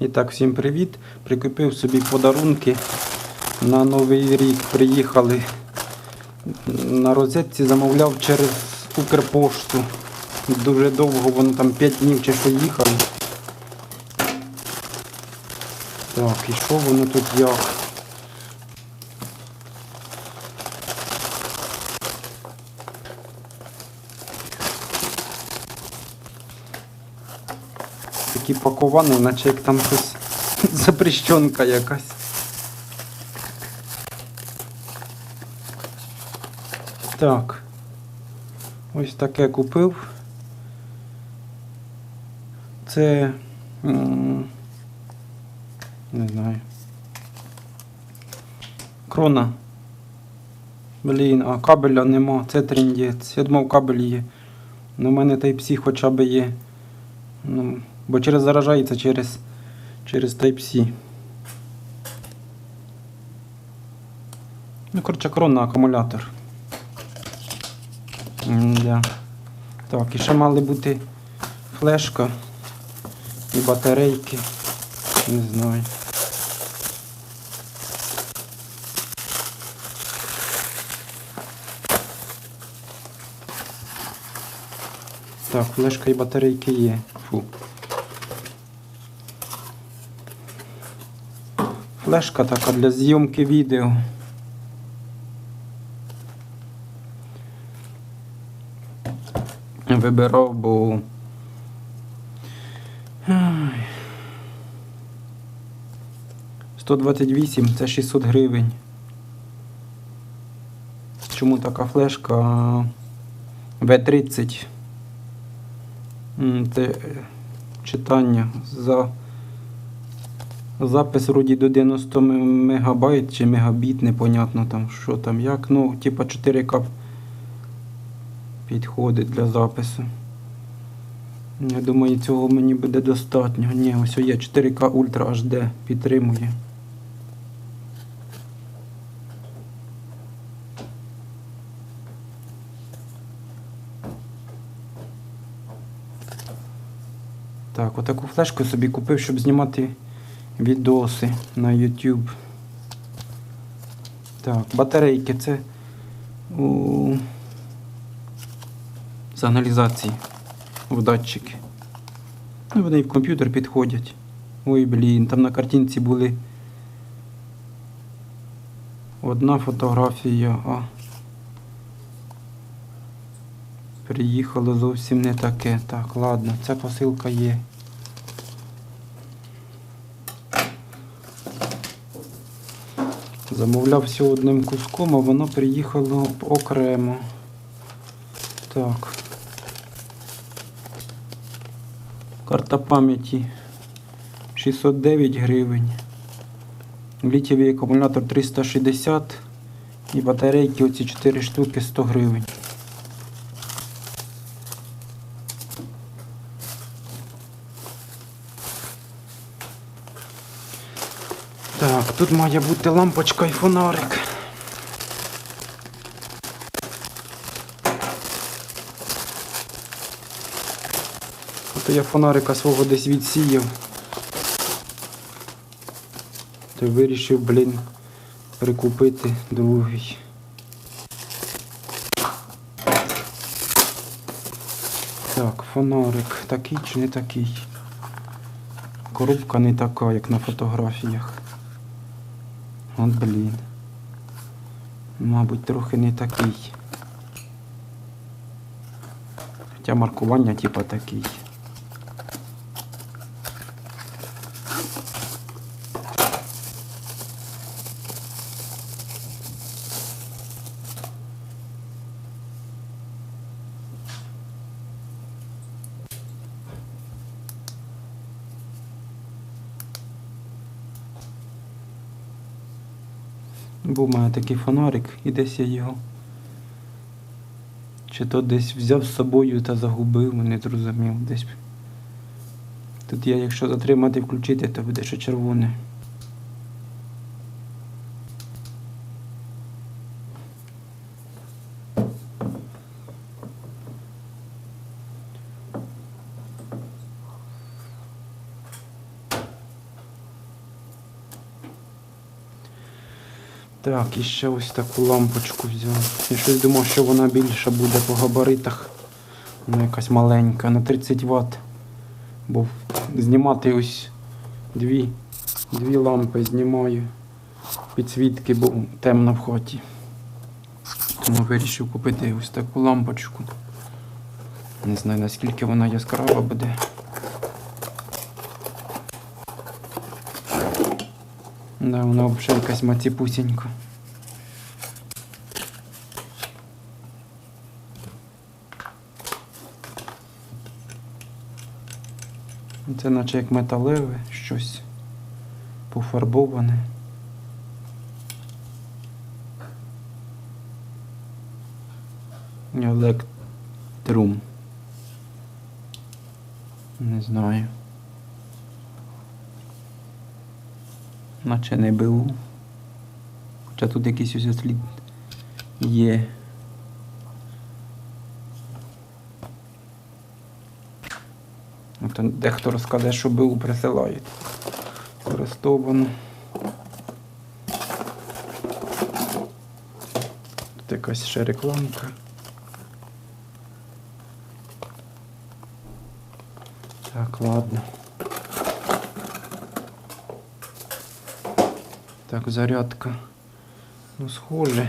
І так, всім привіт. Прикупив собі подарунки на Новий рік. Приїхали на розетці, замовляв через Укрпошту. Дуже довго, воно там 5 днів чи що їхали. Так, і що воно тут як? Такі паковані, наче як там щось запрещенка якась. Так. Ось таке купив. Це. Не знаю. Крона. Блін, а кабеля нема, це трендець. Я думав, кабель є. Ну, у мене Type-C хоча б є. Ну, бо через заражається через, через Type-C. Ну, коротше, крона акумулятор. М-да. Так, і ще мали бути флешка і батарейки. Не знаю. Так, флешка і батарейки є. Фу. Флешка така для зйомки відео. Вибирав, бо. Ай. 128 це 600 гривень. Чому така флешка В30? Це е, читання за запис вроді до 90 м- мегабайт чи мегабіт, непонятно там що там як. Ну, типа 4К підходить для запису. Я думаю, цього мені буде достатньо. Ні, ось є 4К Ultra HD підтримує. Так, отаку флешку собі купив, щоб знімати відоси на YouTube. Так, батарейки це у сигналізації в датчики. Ну, вони в комп'ютер підходять. Ой, блін, там на картинці були одна фотографія, а приїхало зовсім не таке. Так, ладно, ця посилка є. Замовляв все одним куском, а воно приїхало окремо. Так. Карта пам'яті 609 гривень. Літєвий акумулятор 360 і батарейки оці 4 штуки 100 гривень. Так, тут має бути лампочка і фонарик. То я фонарика свого десь відсіяв. То вирішив, блін, прикупити другий. Так, фонарик такий чи не такий? Коробка не така, як на фотографіях. От блін. Мабуть, трохи не такий. Хоча маркування типа такий. Був у мене такий фонарик і десь я його. Чи то десь взяв з собою та загубив, не зрозумів. Десь. Тут я, якщо затримати включити, то буде ще червоне. Так, і ще ось таку лампочку взяв. Я щось думав, що вона більша буде по габаритах. Вона якась маленька, на 30 Вт. Бо знімати ось дві, дві лампи знімаю. Підсвітки, бо темно в хаті. Тому вирішив купити ось таку лампочку. Не знаю наскільки вона яскрава буде. Да, вона взагалі якась маціпусінька. Це наче як металеве щось пофарбоване. Електрум. Не знаю. Наче не БУ. Хоча тут якийсь ось слід є. От дехто розкаже, що БУ присилають. Користовано. Тут якась ще рекламка. Так, ладно. Так, зарядка. Ну, схоже.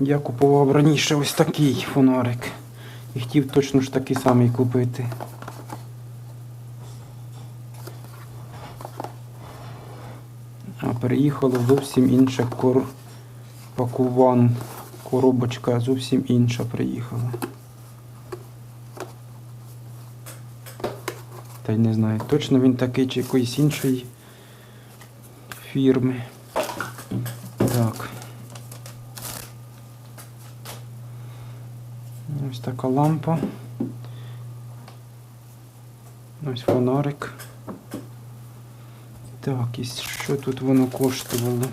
Я купував раніше ось такий фонарик. І хотів точно ж такий самий купити. А переїхало зовсім інше кор... пакуван. Коробочка зовсім інша приїхала. Та й не знаю, точно він такий чи якоїсь іншої фірми. Так. Ось така лампа. Ось фонарик. Так, і що тут воно коштувало?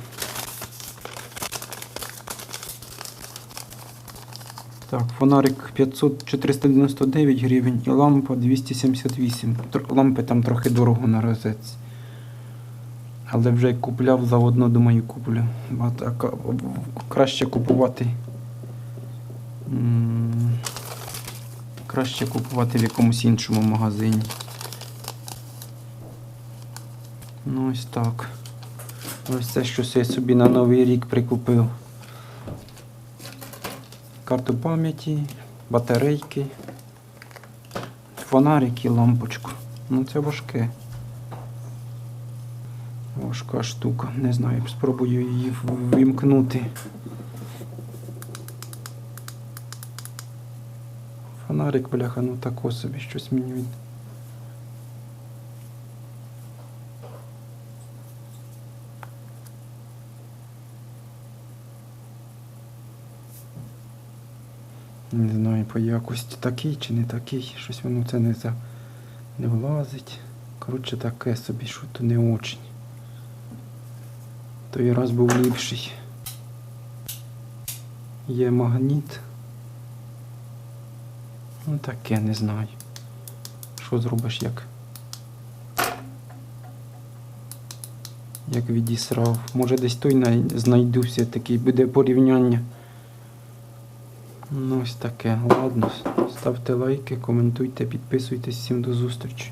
Так, фонарик 500 499 гривень і лампа 278. Лампи там трохи дорого на розетці. Але вже як купляв, заодно думаю куплю. Бо так, краще купувати. Краще купувати в якомусь іншому магазині. Ну ось так. Ось це щось я собі на Новий рік прикупив. Карту пам'яті, батарейки, фонарик і лампочку. Ну це важке. Важка штука. Не знаю, спробую її ввімкнути. Фонарик, бляха, ну тако собі щось мені від. Не знаю по якості такий чи не такий. Щось воно це не за не влазить. Коротше таке собі, що то не очень. Той раз був ліпший. Є магніт. Ну таке не знаю. Що зробиш як? Як відісрав. Може десь той най- знайду все-таки, буде порівняння. Ну ось таке. Ладно. Ставте лайки, коментуйте, підписуйтесь. Всім до зустрічі.